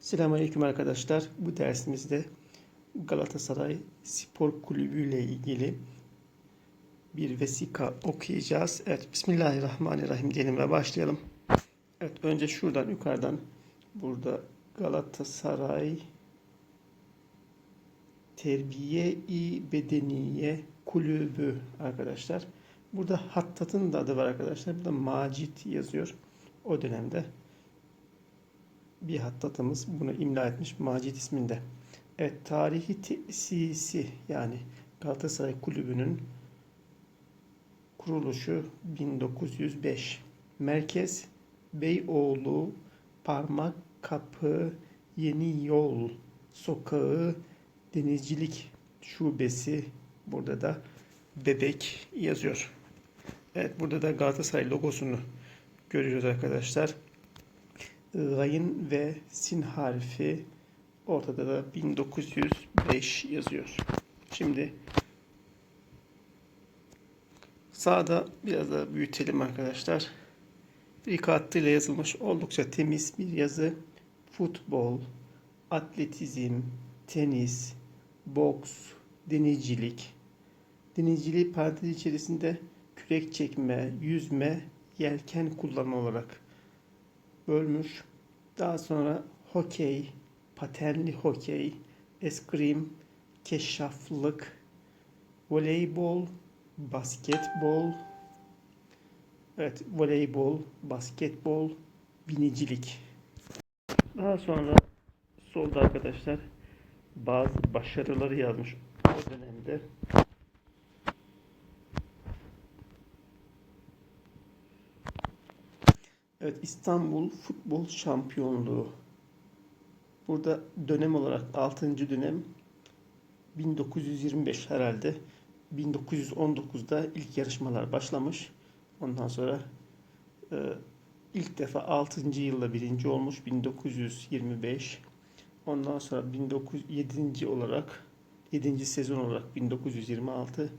Selamünaleyküm arkadaşlar. Bu dersimizde Galatasaray Spor Kulübü ile ilgili bir vesika okuyacağız. Evet, Bismillahirrahmanirrahim diyelim ve başlayalım. Evet, önce şuradan yukarıdan burada Galatasaray Terbiye-i Bedeniye Kulübü arkadaşlar. Burada Hattat'ın da adı var arkadaşlar. Burada Macit yazıyor. O dönemde bir hattatımız bunu imla etmiş Macit isminde. Evet tarihi tesisi yani Galatasaray Kulübü'nün kuruluşu 1905. Merkez Beyoğlu Parmak Kapı Yeni Yol Sokağı Denizcilik Şubesi burada da Bebek yazıyor. Evet burada da Galatasaray logosunu görüyoruz arkadaşlar. Gayın ve sin harfi ortada da 1905 yazıyor. Şimdi sağda biraz da büyütelim arkadaşlar. İlk hattıyla yazılmış oldukça temiz bir yazı. Futbol, atletizm, tenis, boks, denizcilik. Denizciliği parantez içerisinde kürek çekme, yüzme, yelken kullanma olarak bölmüş. Daha sonra hokey, patenli hokey, eskrim, keşşaflık, voleybol, basketbol, evet voleybol, basketbol, binicilik. Daha sonra solda arkadaşlar bazı başarıları yazmış o dönemde. Evet İstanbul Futbol Şampiyonluğu. Burada dönem olarak 6. dönem 1925 herhalde. 1919'da ilk yarışmalar başlamış. Ondan sonra e, ilk defa 6. yılda birinci olmuş 1925. Ondan sonra 1907. olarak 7. sezon olarak 1926.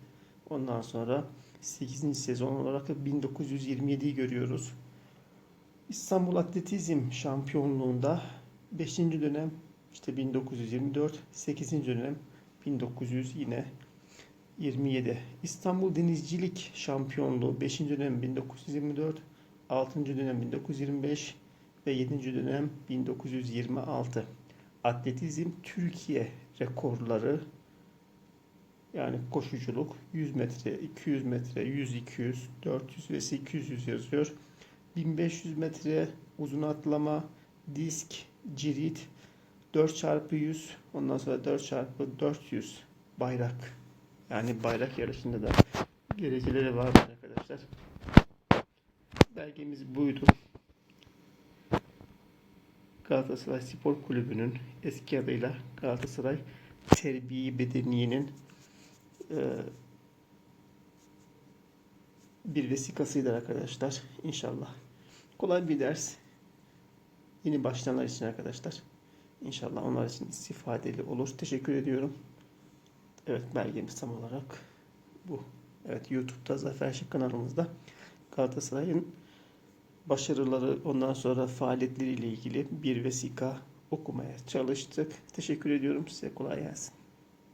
Ondan sonra 8. sezon olarak 1927'yi görüyoruz. İstanbul Atletizm Şampiyonluğunda 5. dönem işte 1924, 8. dönem 1900 yine 27. İstanbul Denizcilik Şampiyonluğu 5. dönem 1924, 6. dönem 1925 ve 7. dönem 1926. Atletizm Türkiye rekorları yani koşuculuk 100 metre, 200 metre, 100, 200, 400 ve 800 yazıyor. 1500 metre uzun atlama, disk, cirit, 4 çarpı 100, ondan sonra 4 çarpı 400 bayrak. Yani bayrak yarışında da dereceleri var arkadaşlar. Belgemiz buydu. Galatasaray Spor Kulübü'nün eski adıyla Galatasaray Terbiye Bedeniye'nin e, bir vesikasıydı arkadaşlar. İnşallah. Kolay bir ders. Yeni başlayanlar için arkadaşlar. İnşallah onlar için istifadeli olur. Teşekkür ediyorum. Evet belgemiz tam olarak bu. Evet YouTube'da Zafer Şık kanalımızda Galatasaray'ın başarıları ondan sonra faaliyetleri ile ilgili bir vesika okumaya çalıştık. Teşekkür ediyorum. Size kolay gelsin.